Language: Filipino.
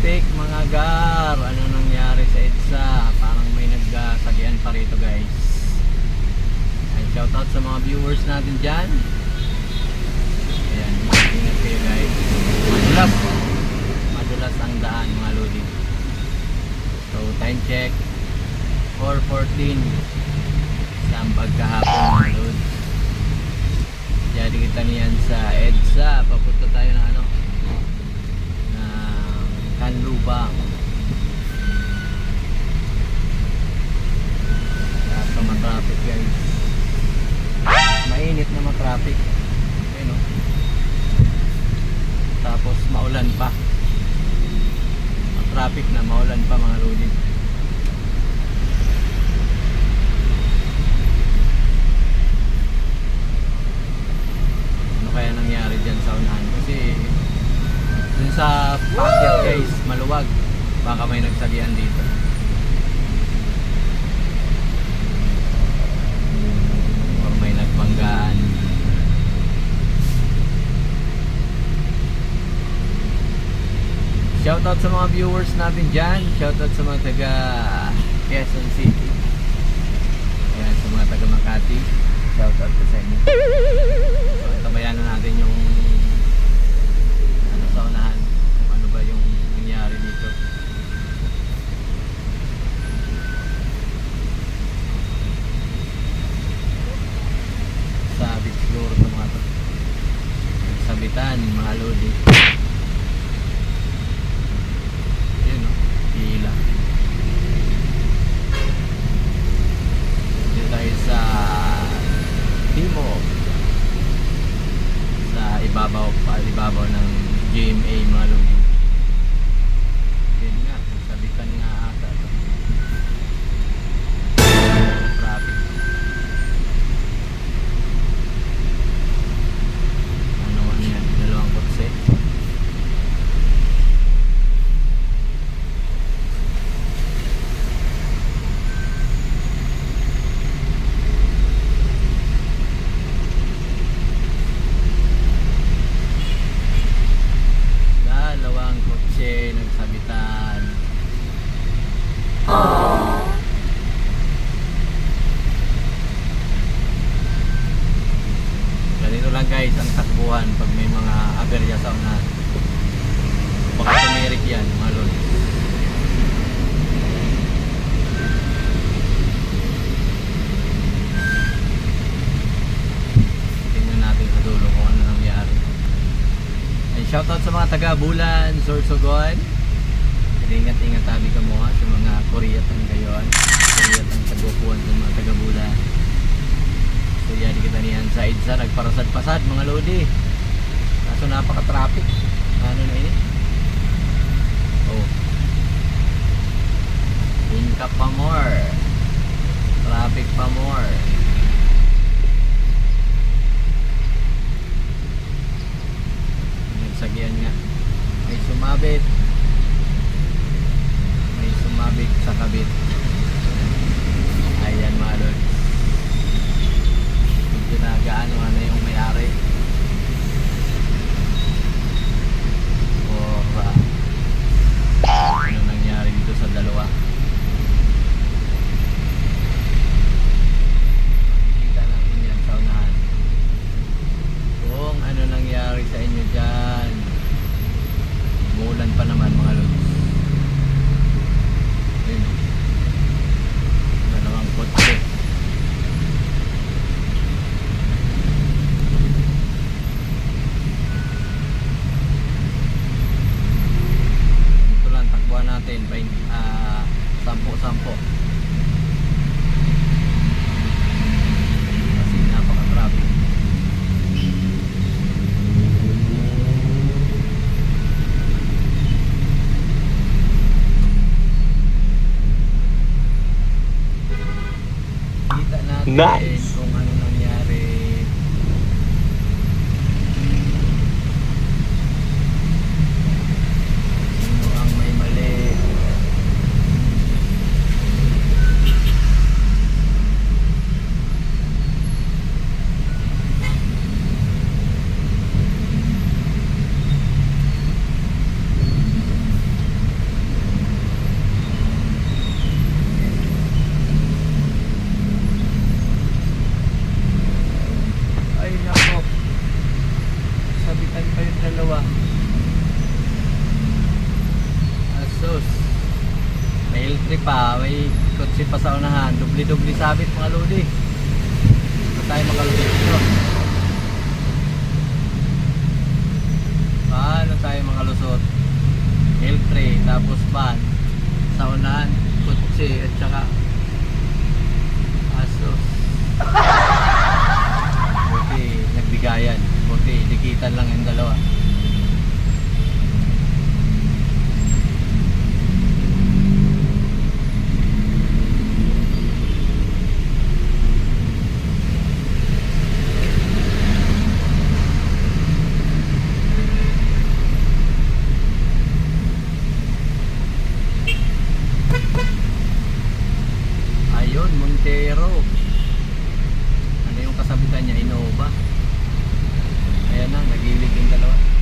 traffic mga gar. Ano nangyari sa EDSA? Parang may nagsagian pa rito guys. Ay, shout out sa mga viewers natin dyan. Ayan, ingat kayo guys. Madulas. Madulas ang daan mga lodi. So, time check. 4.14 sa pagkahapon mga lods. Jadi kita niyan sa EDSA. Papunta tayo ng ano? ng Kanlubang. Kaso matraffic guys. Mainit na matraffic. Ayun o. Tapos maulan pa. Matraffic na maulan pa mga lodi. Ano kaya nangyari dyan sa unahan? Kasi dun sa packet guys, maluwag. Baka may nagsagian dito. Nagbanggaan. Shoutout sa mga viewers natin dyan. Shoutout sa mga taga Quezon City. Ayan, sa mga taga Makati. Shoutout ko sa inyo. So, tabayan na natin yung ano sa unahan. Kung ano ba yung nangyari dito. Sa beach floor ito mga to. Sabitan, mga lodi. Yun o, hila. Dito tayo sa Timog sa ibabaw pa ibabaw ng GMA mga lodi. Yun nga, sabitan nga ata to. Traffic. Ano ano yan? Dalawang kotse. Dalawang kotse nagsabitan. Ganito lang guys ang takbuhan pag may mga aberya sa unahan. Tumirik yan mga lord. Tingnan natin sa dulo kung ano nangyari. And shoutout sa mga taga Bulan, Sorsogon. Ingat-ingat tabi ka mo sa mga Koreat ang gayon. Koreat ang tagupuan sa mga taga Bulan. So yan kita niyan sa EDSA, nagparasad-pasad mga lodi. Kaso napaka-traffic. Ano na ini? Oh. Inka pa more. Traffic pa more. Nagsagyan nga. May sumabit. May sumabit sa kabit. Ayan mga lodi. Medyo na gaano ano yung may-ari. Or uh, ano nangyari dito sa dalawa. Makikita natin yan sa unahan. Kung ano nangyari sa inyo dyan. Umuulan pa naman mga lods. Yun. Dalawang kotse. Ito lang, takbuhan natin. Pain, ah, sampo-sampo. Kasi napaka-traffic. Nice. kung ano nangyari. Sino ang may mali? Asus. L3 pa, may kotse pa sa unahan. Dubli-dubli sabit mga lodi. Hindi tayo makalusot dito. Paano tayo makalusot? L3, tapos van. Sa unahan, kotse at saka Asus. Buti nagbigayan. Buti dikitan lang yung dalawa. Ayun, Montero. Ano yung kasabitan niya? Innova. Ayan na, nagilid yung dalawa.